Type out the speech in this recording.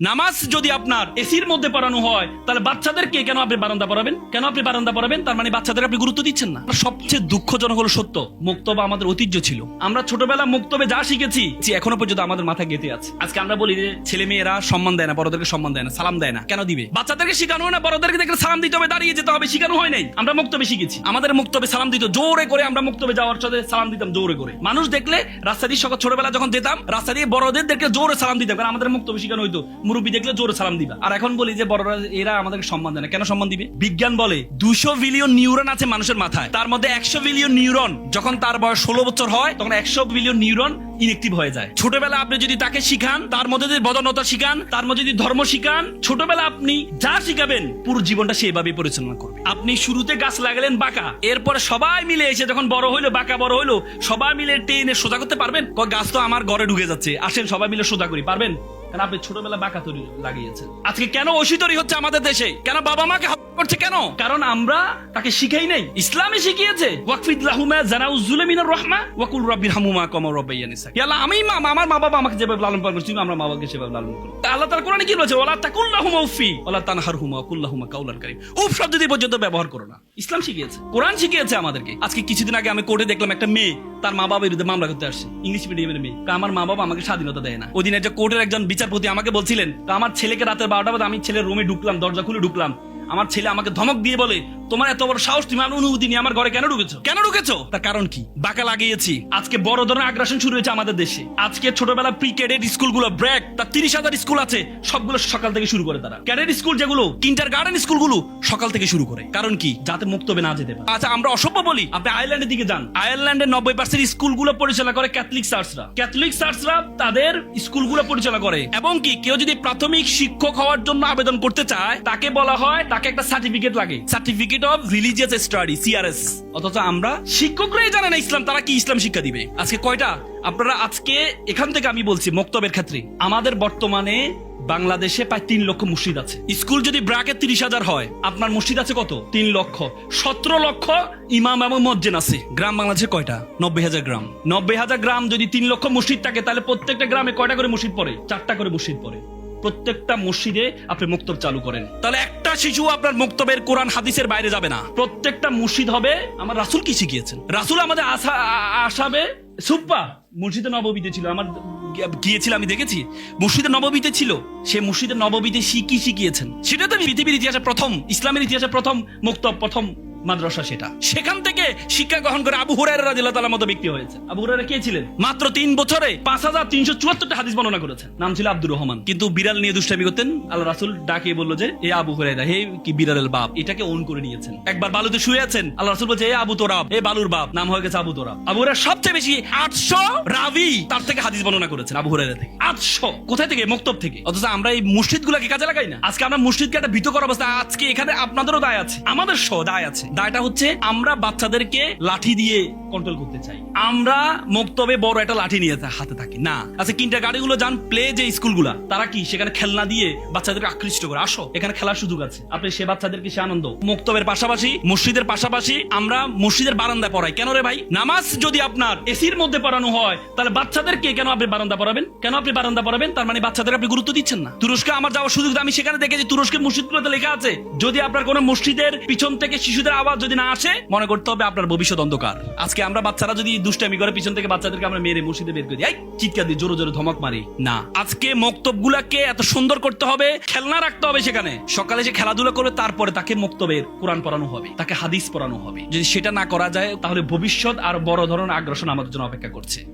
নামাজ যদি আপনার এসির মধ্যে পড়ানো হয়, তাহলে বাচ্চাদেরকে কেন আপনি বারান্দা পড়াবেন? কেন আপনি বারান্দা পড়াবেন? তার মানে বাচ্চাদের আপনি গুরুত্ব দিচ্ছেন না। সবচেয়ে দুঃখজনক হলো সত্য, মুক্তবা আমাদের ঐতিহ্য ছিল। আমরা ছোটবেলা মুক্তবে যা শিখেছি, যে এখনও পর্যন্ত আমাদের মাথায় গেঁথে আছে। আজকে আমরা বলি যে ছেলে মেয়েরা সম্মান দেয় না, বড়দেরকে সম্মান দেয় না, সালাম দেয় না। কেন দিবে? বাচ্চাদেরকে শেখানো হয় না, বড়দেরকে দেখলে সালাম দিতে হবে, দাঁড়িয়ে যেতে হবে, শেখানো হয় নাই। আমরা মুক্তবে শিখেছি। আমাদের মুক্তবে সালাম দিত, জোরে করে আমরা মুক্তবে যাওয়ার সাথে সালাম দিতাম, জোরে করে। মানুষ দেখলে রাস্তা দিয়ে সকাল ছোটবেলা যখন যেতাম, রাস্তা দিয়ে বড়দের দেখলে জোরে সালাম দিতাম, কারণ আমাদের মুক্তবে শিখানো হইতো। মুরব্বী দেখলে জোরে সালাম দিবা। আর এখন বলি যে বড়রা, এরা আমাদেরকে সম্মান দেয় না। কেন সম্মান দিবে? বিজ্ঞান বলে দুশো বিলিয়ন নিউরন আছে মানুষের মাথায়। তার মধ্যে একশো বিলিয়ন নিউরন যখন তার বয়স ষোলো বছর হয়, তখন একশো বিলিয়ন নিউরন ইনএক্টিভ হয়ে যায়। ছোটবেলা আপনি যদি তাকে শিখান, তার মধ্যে যদি বদনতা শিখান, তার মধ্যে যদি ধর্ম শিখান ছোটবেলা আপনি যা শিখাবেন, পুরো জীবনটা সেভাবে পরিচালনা করবে। আপনি শুরুতে গাছ লাগালেন বাঁকা, এরপরে সবাই মিলে এসে যখন বড় হইল, বাঁকা বড় হইল, সবাই মিলে টেনে সোজা করতে পারবেন? গাছ তো আমার ঘরে ঢুকে যাচ্ছে, আসেন সবাই মিলে সোজা করি, পারবেন? কারণ আপনি ছোটবেলা বাঁকা তৈরি লাগিয়েছেন? আজকে কেন ঐশী হচ্ছে আমাদের দেশে? কেন বাবা মাকে করছে কেন? কারণ আমরা তাকে শিখাই নাই ইসলামে শিখিয়েছে। ওয়াকফিদ লাহুমা রহমা, ওয়াকুল রাব্বির হামুমা আমি মা আমার মা বাবা আমাকে যেভাবে লালন পালন করছি আমরা মা বাবাকে সেভাবে লালন আল্লাহ তাআলা কোরআনে কি বলেছে? ওয়ালা তাকুল্লাহুমা উফি ওয়ালা তানহারহুমা কুল্লাহুমা কাউলান কারীম। উফ শব্দ দিয়ে পর্যন্ত ব্যবহার করো না। ইসলাম শিখিয়েছে। কোরআন শিখিয়েছে আমাদেরকে। আজকে কিছুদিন আগে আমি কোর্টে দেখলাম একটা মেয়ে, তার মা বাবার বিরুদ্ধে মামলা করতে আসছে। ইংলিশ মিডিয়ামের মেয়ে। আমার মা বাবা আমাকে স্বাধীনতা দেয় না। ওই দিন একটা কোর্টের একজন বিচারপতি আমাকে বলছিলেন, তো আমার ছেলেকে রাতের বারোটা বাজে আমি ছেলের রুমে ঢুকলাম, দরজা খুলে ঢুকলাম। আমার ছেলে আমাকে ধমক দিয়ে বলে তোমার এত বড় সাহস তুমি আমার অনুমতি নিয়ে আমার ঘরে কেন ঢুকেছো? কেন ঢুকেছো? তার কারণ কি? বাঁকা লাগিয়েছি। আজকে বড় ধরনের আগ্রাসন শুরু হয়েছে আমাদের দেশে। আজকে ছোটবেলা প্রি ক্যাডেট স্কুলগুলো ব্র্যাক তার তিরিশ হাজার স্কুল আছে সবগুলো সকাল থেকে শুরু করে তারা। ক্যাডেট স্কুল যেগুলো কিন্টার গার্ডেন স্কুলগুলো সকাল থেকে শুরু করে। কারণ কি? যাতে মুক্ত হবে না যেতে পারে। আচ্ছা আমরা অসভ্য বলি আপনি আয়ারল্যান্ডের দিকে যান। আয়ারল্যান্ডের নব্বই পার্সেন্ট স্কুলগুলো পরিচালনা করে ক্যাথলিক চার্চরা ক্যাথলিক চার্চরা তাদের স্কুলগুলো পরিচালনা করে। এবং কি? কেউ যদি প্রাথমিক শিক্ষক হওয়ার জন্য আবেদন করতে চায় তাকে বলা হয় তাকে একটা সার্টিফিকেট লাগে। Certificate of religious study CRS অথচ আমরা শিক্ষকরাই জানে না ইসলাম, তারা কি ইসলাম শিক্ষা দিবে? আজকে কয়টা? আপনারা আজকে এখান থেকে আমি বলছি, মক্তবের ক্ষেত্রে। আমাদের বর্তমানে বাংলাদেশে প্রায় তিন লক্ষ মসজিদ আছে। স্কুল যদি ব্রাকে তিরিশ হাজার হয়, আপনার মসজিদ আছে কত? তিন লক্ষ। সতেরো লক্ষ ইমাম এবং মসজিদ আছে। গ্রাম বাংলাদেশে কয়টা? নব্বই হাজার গ্রাম। নব্বই হাজার গ্রাম যদি তিন লক্ষ মসজিদ থাকে, তাহলে প্রত্যেকটা গ্রামে কয়টা করে মসজিদ পড়ে? চারটা করে মসজিদ পড়ে। প্রত্যেকটা মসজিদে আপনি মুক্তব চালু করেন। তাহলে একটা শিশু আপনার মুক্তবের কোরআন হাদিসের বাইরে যাবে না। প্রত্যেকটা মসজিদ হবে আমার রাসুল কি শিখিয়েছেন? রাসুল আমাদের আশা আ- আসাবে সুপ্পা মসজিদে নববীতে ছিল। আমার গিয়েছিল আমি দেখেছি। মসজিদে নববীতে ছিল। সে মসজিদে নববীতে শিখি শিখিয়েছেন? সেটা তো পৃথিবীর ইতিহাসে প্রথম ইসলামের ইতিহাসে প্রথম মুক্তব প্রথম মাদ্রাসা সেটা। সেখান থেকে শিক্ষা গ্রহণ করে আবু হুরায়রা রাদিয়াল্লাহু তাআলার মতো ব্যক্তি হয়েছে। আবু হুরায়রা কে ছিলেন? মাত্র তিন বছরে পাঁচ হাজার তিনশো চুয়াত্তরটা হাদিস বর্ণনা করেছেন। নাম ছিল আব্দুর রহমান। কিন্তু বিড়াল নিয়ে দুষ্টামি করতেন। আল্লাহ রাসুল ডাকে বলল যে, এ আবু হুরায়রা, হে কি বিড়ালের বাপ? এটাকে ওন করে নিয়েছেন। একবার বালুতে শুয়ে আছেন। আল্লাহ রাসুল বলছে, এ আবু তোরাব এ বালুর বাপ। নাম হয়ে গেছে আবু তোরাব আবু। হুরায়রা সবচেয়ে বেশি আটশো রাবি তার থেকে হাদিস বর্ণনা করেছেন আবু হুরায়রা থেকে। আটশো। কোথায় থেকে? মক্তব থেকে। অথচ আমরা এই মসজিদ গুলাকে কাজে লাগাই না। আজকে আমরা মসজিদকে একটা ভীতকর অবস্থা। আজকে এখানে আপনাদেরও দায় আছে। আমাদের সহ দায় আছে। দায়টা হচ্ছে আমরা বাচ্চাদেরকে লাঠি দিয়ে কন্ট্রোল করতে চাই। আমরা মুক্তবে বড় একটা লাঠি নিয়ে হাতে থাকি। না। আচ্ছা কিনটা গাড়িগুলো যান প্লে যে স্কুলগুলা, তারা কি? সেখানে খেলনা দিয়ে বাচ্চাদেরকে আকৃষ্ট করে। আসো, এখানে খেলার সুযোগ আছে। আপনি সে বাচ্চাদেরকে, সে আনন্দ। মুক্তবের পাশাপাশি, মসজিদের পাশাপাশি আমরা মসজিদের বারান্দায় পড়াই। কেন রে ভাই? নামাজ যদি আপনার এসির মধ্যে পড়ানো হয়, তাহলে বাচ্চাদেরকে কেন আপনি বারান্দা পড়াবেন? কেন আপনি বারান্দা পড়াবেন? তার মানে বাচ্চাদের আপনি গুরুত্ব দিচ্ছেন না। তুরস্কে আমার যাওয়ার সুযোগ, আমি সেখানে দেখেছি তুরস্কের মসজিদগুলোতে লেখা আছে, যদি আপনার কোনো মসজিদের পিছন থেকে শিশুদের আওয়াজ যদি না আসে, মনে করতে হবে আপনার ভবিষ্যৎ অন্ধকার। আজকে আমরা বাচ্চারা যদি দুষ্টামি করে, পিছন থেকে বাচ্চাদেরকে আমরা মেরে মসজিদে বের করে। দিই চিৎকার দিয়ে জোরে জোরে ধমক মারি। না। আজকে মক্তব গুলাকে এত সুন্দর করতে হবে, খেলনা রাখতে হবে সেখানে। সকালে সে খেলাধুলা করবে, তারপরে তাকে মক্তবের কোরআন পড়ানো হবে, তাকে হাদিস পড়ানো হবে। যদি সেটা না করা যায়, তাহলে ভবিষ্যৎ আর বড় ধরনের আগ্রাসন আমাদের জন্য অপেক্ষা করছে।